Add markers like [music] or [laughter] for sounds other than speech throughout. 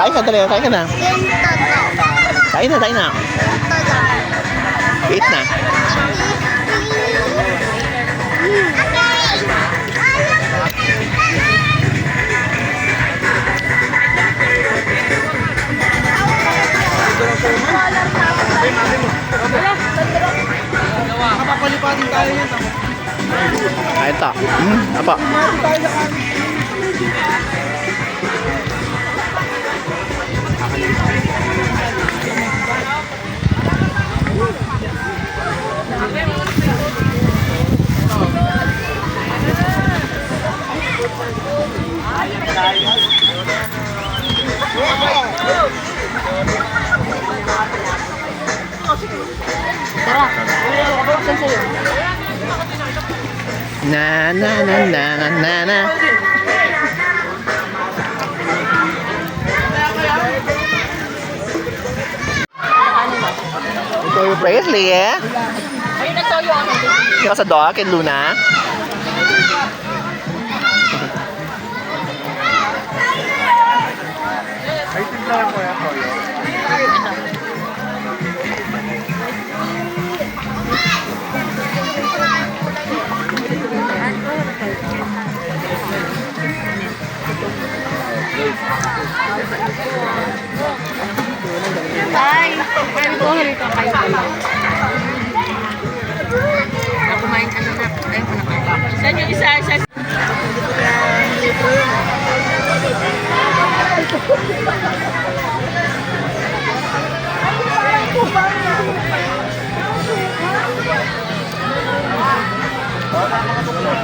Kain ka, dali. Kain ka na. Kain na, kain na. Eat na. Kapapalipatin tayo yun. Kain ta. Hmm, apa? Na na na na na na na. Ito yung Presley eh. Ayun na toyo ako. Ikaw sa dog, kay Luna. Tignan ko yan, Toyo. Ay ko halika kayo. Na kumain ka na na. Ay, ko na kayo. Saan yung isa?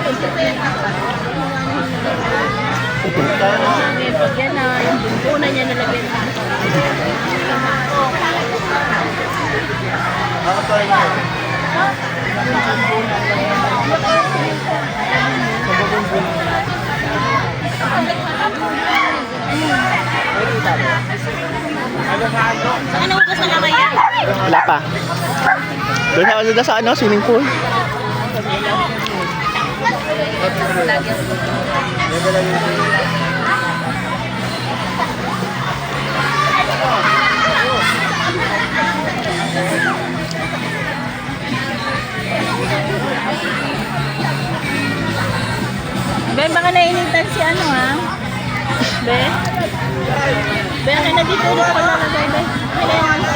Isa? Yan na, yung una niya nalagyan. Saan ang ugas na kamay yan? Wala pa. Doon sa ano, swimming pool. Be, baka nainitan si ano ha? Be? Be, akin na dito ulit pala na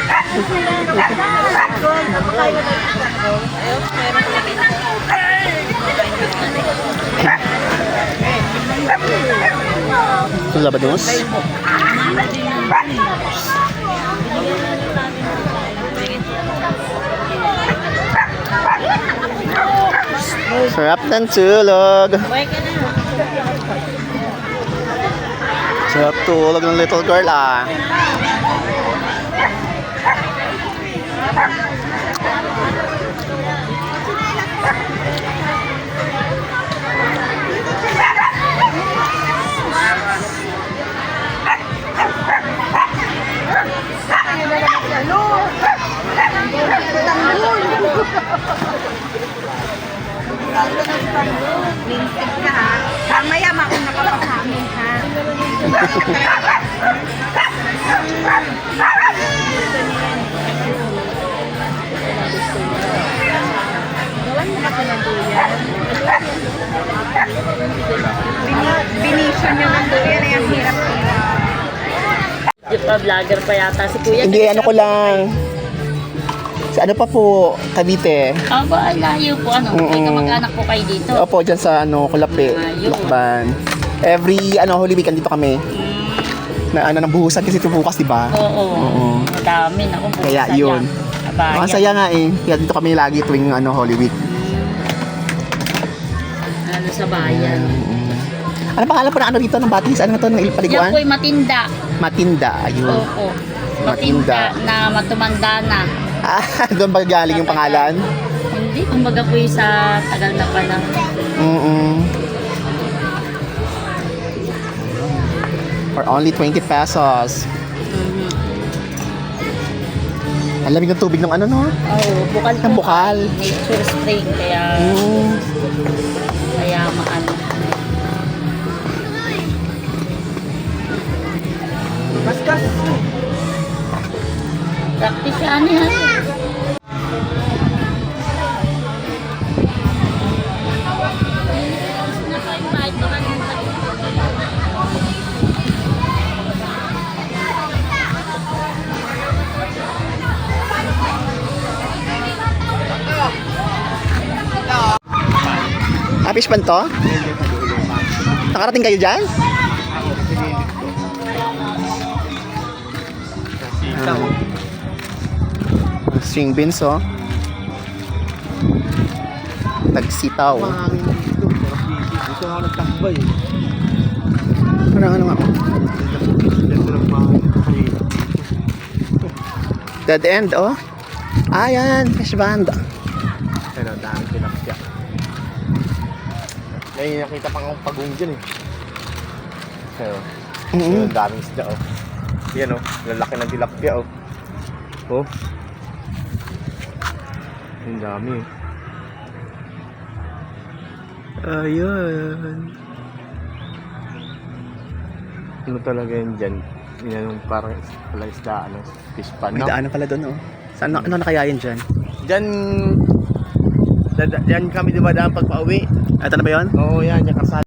Ito labanos. Sarap ng tulog. Sarap tulog ng little girl ah. Lalo ng pando, mintig ka ha. Kamaya mauna ka pa sa amin ha. Walang na ka niya ng duyan ang hirap-hirap. Yung pa vlogger pa yata si Kuya. Hindi, ano ko lang. Sa ano pa po, Cavite. Aba, ay layo po. Ano, may Mm-mm. kamag-anak po kayo dito. Opo, dyan sa ano, Kulape, Ayun. Lakban. Every ano, Holy Weekend dito kami. Na ano, nang buhusan kasi ito bukas, di ba? Oo. Oo. Madami na kung Kaya yun. Ang saya nga eh. Kaya dito kami lagi tuwing ano, Holy Week. Ano sa bayan. Ano pangalan po na ano dito ng batis? Ano na to ng Yan ilpaliguan? po'y matinda. Matinda, ayun. Oo. Matinda. Matinda na matumanda na. Ah, [laughs] doon ba galing yung pangalan? Hindi, kumbaga po'y sa tagal na panahon. Mm-mm. For only 20 pesos. Mhm. Ang lamig ng tubig ng ano, no? Oo, bukal Ang bukal. Nature spring, kaya, Mm. kaya maano. Practice yan yan. Ah, fish pan to? Nakarating kayo dyan? Sitaw. String beans, oh. Tagsitaw. Ako nagtakbay. Ano, nga? Kanina. Dead end, oh. Ah, yan. Fish band. Ano, dami tilapia. May nakita pang akong pagong dyan eh. Ano, Mm-mm. ang daming isda oh. Yan oh, lalaki ng tilapia oh. Oh. Ang dami eh. Ayun. Ano talaga yan dyan? Yan yung parang pala isda, ano, fish pan. May daanan pala doon, oh. Saan, ano na kaya yun dyan? Dyan, dyan, kami dumadaan pag pauwi. Ito na ba yun? Oo, yan, yung kasal.